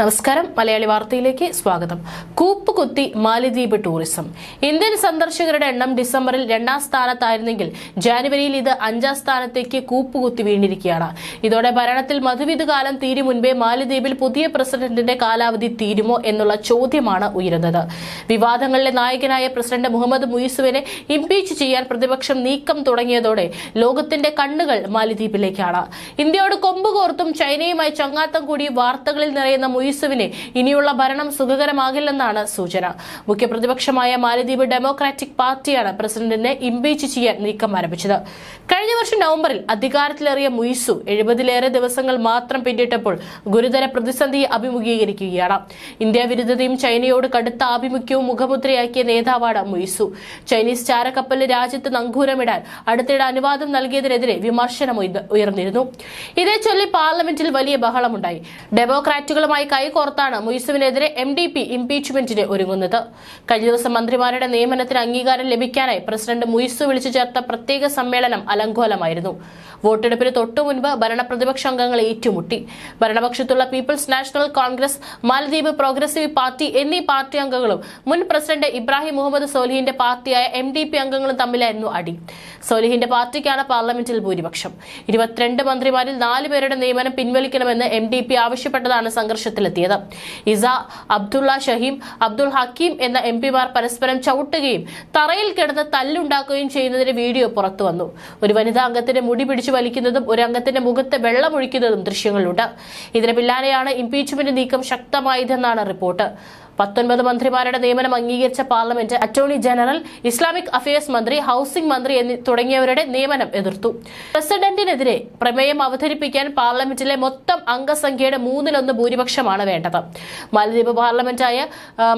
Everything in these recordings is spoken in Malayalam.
നമസ്കാരം. മലയാളി വാർത്തയിലേക്ക് സ്വാഗതം. കൂപ്പുകുത്തി മാലിദ്വീപ് ടൂറിസം. ഇന്ത്യൻ സന്ദർശകരുടെ എണ്ണം ഡിസംബറിൽ രണ്ടാം സ്ഥാനത്തായിരുന്നെങ്കിൽ ജാനുവരിയിൽ ഇത് അഞ്ചാം സ്ഥാനത്തേക്ക് കൂപ്പുകുത്തി വീണിരിക്കുകയാണ്. ഇതോടെ ഭരണത്തിൽ മധുവിധ കാലം തീരും മുൻപേ മാലിദ്വീപിൽ പുതിയ പ്രസിഡന്റിന്റെ കാലാവധി തീരുമോ എന്നുള്ള ചോദ്യമാണ് ഉയരുന്നത്. വിവാദങ്ങളിലെ നായകനായ പ്രസിഡന്റ് മുഹമ്മദ് മുയിസുവിനെ ഇംപീച്ച് ചെയ്യാൻ പ്രതിപക്ഷം നീക്കം തുടങ്ങിയതോടെ ലോകത്തിന്റെ കണ്ണുകൾ മാലിദ്വീപിലേക്കാണ്. ഇന്ത്യയോട് കൊമ്പുകോർത്തും ചൈനയുമായി ചങ്ങാത്തം കൂടി വാർത്തകളിൽ നിറയുന്ന മുയിസുവിന് ഇനിയുള്ള ഭരണം സുഖകരമാകില്ലെന്നാണ് സൂചന. മുഖ്യപ്രതിപക്ഷമായ മാലദ്വീപ് ഡെമോക്രാറ്റിക് പാർട്ടിയാണ് പ്രസിഡന്റിനെ ഇംപീച്ച് ചെയ്യാൻ നീക്കം ആരംഭിച്ചത്. കഴിഞ്ഞ വർഷം നവംബറിൽ അധികാരത്തിലേറിയ മുയിസു എഴുപതിലേറെ ദിവസങ്ങൾ മാത്രം പിന്നിട്ടപ്പോൾ ഗുരുതര പ്രതിസന്ധി അഭിമുഖീകരിക്കുകയാണ്. ഇന്ത്യ വിരുദ്ധതയും ചൈനയോട് കടുത്ത ആഭിമുഖ്യവും മുഖമുദ്രയാക്കിയ നേതാവാണ് മുയിസു ചൈനീസ് ചാരക്കപ്പലിന് രാജ്യത്ത് നങ്കൂരമിടാൻ അടുത്തിടെ അനുവാദം നൽകിയതിനെതിരെ വിമർശനം ഉയർന്നിരുന്നു. ഇതേ ചൊല്ലി പാർലമെന്റിൽ വലിയ ബഹളമുണ്ടായി. ഡെമോക്രാറ്റുകളുമായി കൈകോർത്താണ് മുയിസുവിനെതിരെ എം ഡി പി ഇംപീച്ച്മെന്റിന് ഒരുങ്ങുന്നത്. കഴിഞ്ഞ ദിവസം മന്ത്രിമാരുടെ നിയമനത്തിന് അംഗീകാരം ലഭിക്കാനായി പ്രസിഡന്റ് മുയിസു വിളിച്ചു ചേർത്ത പ്രത്യേക സമ്മേളനം അലങ്കോലമായിരുന്നു. വോട്ടെടുപ്പിന് തൊട്ടു മുൻപ് ഭരണപ്രതിപക്ഷ അംഗങ്ങൾ ഏറ്റുമുട്ടി. ഭരണപക്ഷത്തുള്ള പീപ്പിൾസ് നാഷണൽ കോൺഗ്രസ് മാലദ്വീപ് പ്രോഗ്രസീവ് പാർട്ടി എന്നീ പാർട്ടി അംഗങ്ങളും മുൻ പ്രസിഡന്റ് ഇബ്രാഹിം മുഹമ്മദ് സോലിഹിന്റെ പാർട്ടിയായ എം അംഗങ്ങളും തമ്മിലായിരുന്നു അടി. സോലിഹിന്റെ പാർട്ടിക്കാണ് പാർലമെന്റിൽ ഭൂരിപക്ഷം. ഇരുപത്തിരണ്ട് മന്ത്രിമാരിൽ നാല് പേരുടെ നിയമനം പിൻവലിക്കണമെന്ന് എം ഡി പി ആവശ്യപ്പെട്ടതാണ് സംഘർഷത്തിലെത്തിയത്. ഇസ അബ്ദുള്ള ഷഹീം അബ്ദുൾ ഹക്കീം എന്ന എം പിമാർ പരസ്പരം ചവിട്ടുകയും തറയിൽ കിടന്ന് തല്ലുണ്ടാക്കുകയും ചെയ്യുന്നതിന് വീഡിയോ പുറത്തു വന്നു. ഒരു വനിതാ അംഗത്തിന്റെ മുടി പിടിച്ചു വലിക്കുന്നതും ഒരു അംഗത്തിന്റെ മുഖത്ത് വെള്ളമൊഴിക്കുന്നതും ദൃശ്യങ്ങളുണ്ട് ഇതിന് പിന്നാലെയാണ് ഇംപീച്ച്മെന്റ് നീക്കം ശക്തമായതെന്നാണ് റിപ്പോർട്ട്. പത്തൊൻപത് മന്ത്രിമാരുടെ നിയമനം അംഗീകരിച്ച parliament attorney general Islamic affairs മന്ത്രി ഹൌസിംഗ് മന്ത്രി എന്നീ തുടങ്ങിയവരുടെ നിയമനം എതിർത്തു. പ്രസിഡന്റിനെതിരെ പ്രമേയം അവതരിപ്പിക്കാൻ പാർലമെന്റിലെ മൊത്തം അംഗസംഖ്യയുടെ മൂന്നിലൊന്ന് ഭൂരിപക്ഷമാണ് വേണ്ടത്. മാലദ്വീപ് പാർലമെന്റായ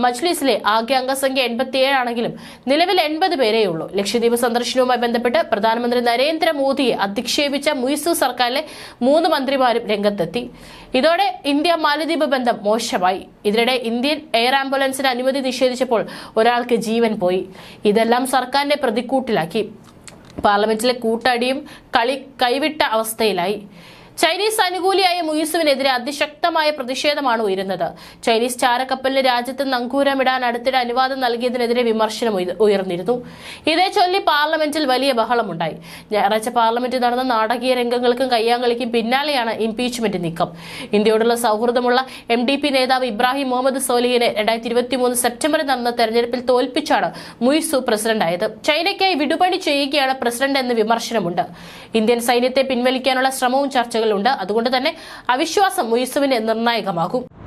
മജ്ലിസിലെ ആകെ അംഗസംഖ്യ എൺപത്തിയേഴാണെങ്കിലും നിലവിൽ എൺപത് ഉള്ളൂ. ലക്ഷദ്വീപ് സന്ദർശനവുമായി ബന്ധപ്പെട്ട് പ്രധാനമന്ത്രി നരേന്ദ്രമോദിയെ അധിക്ഷേപിച്ച മുയിസു സർക്കാരിലെ മൂന്ന് മന്ത്രിമാരും രംഗത്തെത്തി. ഇതോടെ ഇന്ത്യ മാലദ്വീപ് ബന്ധം മോശമായി. ഇതിനിടെ ഇന്ത്യൻ എയർ ആംബുലൻസിന് അനുമതി നിഷേധിച്ചപ്പോൾ ഒരാൾക്ക് ജീവൻ പോയി. ഇതെല്ലാം സർക്കാരിന്റെ പ്രതിക്കൂട്ടിലാക്കി. പാർലമെന്റിലെ കൂട്ടടിയും കളി കൈവിട്ട അവസ്ഥയിലായി. ചൈനീസ് അനുകൂലിയായ മുയിസുവിനെതിരെ അതിശക്തമായ പ്രതിഷേധമാണ് ഉയരുന്നത്. ചൈനീസ് ചാരക്കപ്പലിന് രാജ്യത്ത് നങ്കൂരമിടാൻ അടുത്തിടെ അനുവാദം നൽകിയതിനെതിരെ വിമർശനം ഉയർന്നിരുന്നു. ഇതേ ചൊല്ലി പാർലമെന്റിൽ വലിയ ബഹളമുണ്ടായി. ഞായറാഴ്ച പാർലമെന്റിൽ നടന്ന നാടകീയ രംഗങ്ങൾക്കും കയ്യാങ്കളിക്കും പിന്നാലെയാണ് ഇംപീച്ച്മെന്റ് നീക്കം. ഇന്ത്യയോടുള്ള സൗഹൃദമുള്ള എം നേതാവ് ഇബ്രാഹിം മുഹമ്മദ് സോലിഹിനെ രണ്ടായിരത്തി ഇരുപത്തിമൂന്ന് സെപ്റ്റംബറിൽ നടന്ന തെരഞ്ഞെടുപ്പിൽ തോൽപ്പിച്ചാണ് മുയിസു പ്രസിഡന്റായത്. ചൈനയ്ക്കായി വിടുപണി ചെയ്യുകയാണ് പ്രസിഡന്റ് എന്ന് വിമർശനമുണ്ട്. ഇന്ത്യൻ സൈന്യത്തെ പിൻവലിക്കാനുള്ള ശ്രമവും ചർച്ചകളുണ്ട് അതുകൊണ്ട് തന്നെ അവിശ്വാസം മുയിസുവിന് നിർണായകമാകും